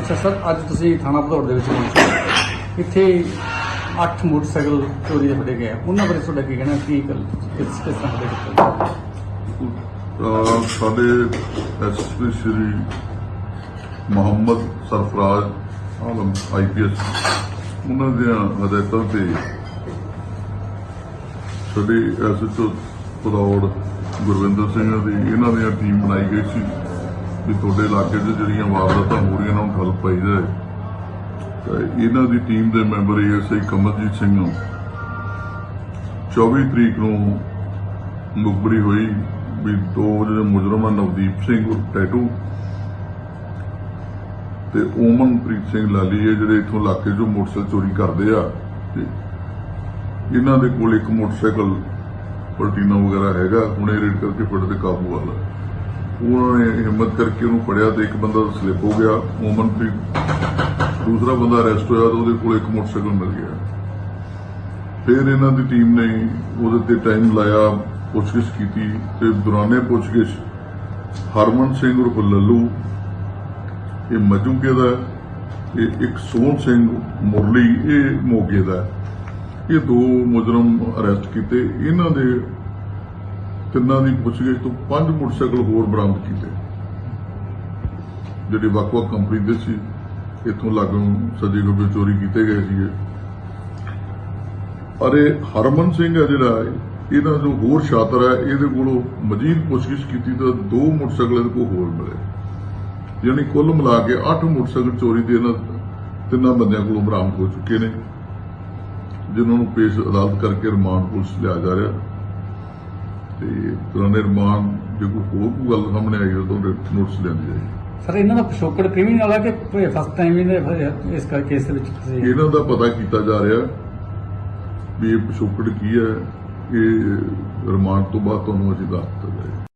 ਅੱਛਾ ਸਰ ਅੱਜ ਤੁਸੀਂ ਥਾਣਾ ਭਦੌੜ ਦੇ ਵਿੱਚ ਪਹੁੰਚੇ ਇੱਥੇ 8 ਮੋਟਰਸਾਈਕਲ ਚੋਰੀ ਦੇ ਫੜੇ ਗਏ ਆ। ਉਹਨਾਂ ਬਾਰੇ ਤੁਹਾਡਾ ਕੀ ਕਹਿਣਾ ਕੀ ਗੱਲ ਕਿਸ ਕਿਸ ਤਰ੍ਹਾਂ ਦੇ ਕੀਤੇ ਅਹ ਸਾਡੇ ਐਸਐਸਪੀ ਸ਼੍ਰੀ ਮੁਹੰਮਦ ਸਰਫਰਾਜ਼ ਆਲਮ ਆਈਪੀਐਸ ਉਹਨਾਂ ਦੀਆਂ ਹਦਾਇਤਾਂ ਤੇ ਸਾਡੇ ਐਸਐਚਓ ਪਰੌੜ ਗੁਰਵਿੰਦਰ ਸਿੰਘ ਦੀ ਇਹਨਾਂ ਦੀਆਂ ਟੀਮ ਬਣਾਈ ਗਈ ਸੀ ਵੀ ਤੁਹਾਡੇ ਇਲਾਕੇ 'ਚ ਜਿਹੜੀਆਂ ਵਾਰਦਾਤਾਂ ਹੋ ਰਹੀਆਂ ਉਹਨਾਂ ਨੂੰ ਠੱਲ ਪਾਈ ਜਾਏ। ਇਹਨਾਂ ਦੀ ਟੀਮ ਦੇ ਮੈਂਬਰ ਏਐਸਆਈ ਕਮਲਜੀਤ ਸਿੰਘ ਨੂੰ 24 ਤਰੀਕ ਨੂੰ ਮੁਖਬਰੀ ਹੋਈ ਵੀ ਦੋ ਜਿਹੜੇ ਮੁਜਰਮ ਆ, ਨਵਦੀਪ ਸਿੰਘ ਉਰਫ ਟੈਟੂ ਤੇ ਓਮਨਪ੍ਰੀਤ ਸਿੰਘ ਲਾਲੀ, ਇਹ ਜਿਹੜੇ ਇਥੋਂ ਇਲਾਕੇ 'ਚੋਂ ਮੋਟਰਸਾਈਕਲ ਚੋਰੀ ਕਰਦੇ ਆ ਤੇ ਇਹਨਾਂ ਦੇ ਕੋਲ ਇੱਕ ਮੋਟਰਸਾਈਕਲ ਪਲਟੀਨਾ ਵਗੈਰਾ ਹੈਗਾ, ਹੁਣੇ ਰੇਡ ਕਰਕੇ ਫੜ ਤੇ ਕਾਬੂ ਵਾਲਾ। ਉਹਨਾਂ ਨੇ ਹਿੰਮਤ ਕਰਕੇ ਉਹਨੂੰ ਫੜਿਆ ਤੇ ਇੱਕ ਬੰਦਾ ਸਲਿਪ ਹੋ ਗਿਆ, ਓਮਨਪ੍ਰੀਤ ਦੂਸਰਾ ਬੰਦਾ ਅਰੈਸਟ ਹੋਇਆ ਤਾਂ ਉਹਦੇ ਕੋਲ ਇੱਕ ਮੋਟਰਸਾਈਕਲ ਮਿਲ ਗਿਆ। ਫਿਰ ਇਹਨਾਂ ਦੀ ਟੀਮ ਨੇ ਉਹਦੇ ਤੇ ਟਾਈਮ ਲਾਇਆ ਪੁੱਛਗਿੱਛ ਕੀਤੀ ਤੇ ਦੌਰਾਨੇ ਪੁੱਛਗਿੱਛ ਹਰਮਨ ਸਿੰਘ ਉਰਫ ਲੱਲੂ ਇਹ ਮਜੂਕੇ ਦਾ ਹੈ, ਇੱਕ ਸੋਹਣ ਸਿੰਘ ਮੁਰਲੀ ਇਹ ਮੋਗੇ ਦਾ ਇਹ ਦੋ ਮੁਜਰਮ ਅਰੈਸਟ ਕੀਤੇ। ਇਹਨਾਂ ਦੇ ਤਿੰਨਾਂ ਦੀ ਪੁੱਛਗਿੱਛ ਤੋਂ ਪੰਜ ਮੋਟਰਸਾਈਕਲ ਹੋਰ ਬਰਾਮਦ ਕੀਤੇ। ਜਿਹੜੇ ਵੱਖ-ਵੱਖ ਕੰਪਨੀ ਦੇ ਸੀ। ਇੱਥੋਂ ਲਾਗੋਂ ਸੱਜੇ ਖੱਬੇ ਚੋਰੀ ਕੀਤੇ ਗਏ ਸੀਗੇ। ਅਰੇ ਹਰਮਨ ਸਿੰਘ ਹੈ ਜਿਹੜਾ ਇਹਦਾ ਜੋ ਹੋਰ ਛਾਤਰ ਹੈ, ਇਹਦੇ ਕੋਲੋਂ ਮਜੀਦ ਪੁੱਛਗਿੱਛ ਕੀਤੀ ਤਾਂ ਦੋ ਮੋਟਰਸਾਈਕਲ ਇਹਦੇ ਕੋਲ ਹੋਰ ਮਿਲੇ। ਯਾਨੀ ਕੁੱਲ ਮਿਲਾ ਕੇ 8 ਮੋਟਰਸਾਈਕਲ ਚੋਰੀ ਦੇ ਇਹਨਾਂ ਤਿੰਨਾਂ ਬੰਦਿਆਂ ਕੋਲੋਂ ਬਰਾਮਦ ਹੋ ਚੁੱਕੇ ਨੇ, ਜਿਨ੍ਹਾਂ ਨੂੰ ਪੇਸ਼ ਅਦਾਲਤ ਕਰਕੇ ਰਿਮਾਂਡ ਪੁਲਿਸ ਲਿਆ ਜਾ ਰਿਹਾ। ਤੇ ਤੁਰੰਤ ਰਿਮਾਂਡ, ਜੇ ਕੋਈ ਹੋਰ ਕੋਈ ਗੱਲ ਸਾਹਮਣੇ ਆਈ ਤਾਂ ਨੋਟਿਸ ਲੈਂਦੀ ਜਾਏਗੀ। ਸਰ, ਇਹਨਾਂ ਦਾ ਪਿਛੋਕੜ ਕ੍ਰਿਮੀਨਲ ਹੈ ਕਿ ਫਸਟ ਟਾਈਮ ਇਹਦੇ ਇਸ ਕਰਕੇ ਕੇਸ ਦੇ ਵਿੱਚ ਤੁਸੀਂ ਇਹਨਾਂ ਦਾ ਪਤਾ ਕੀਤਾ ਜਾ ਰਿਹਾ ਵੀ ਇਹ ਪਿਛੋਕੜ ਕੀ ਹੈ, ਇਹ ਰਿਮਾਂਡ ਤੋਂ ਬਾਅਦ ਤੁਹਾਨੂੰ ਅਸੀਂ ਦੱਸ ਦਿੱਤਾ ਜਾਏਗਾ।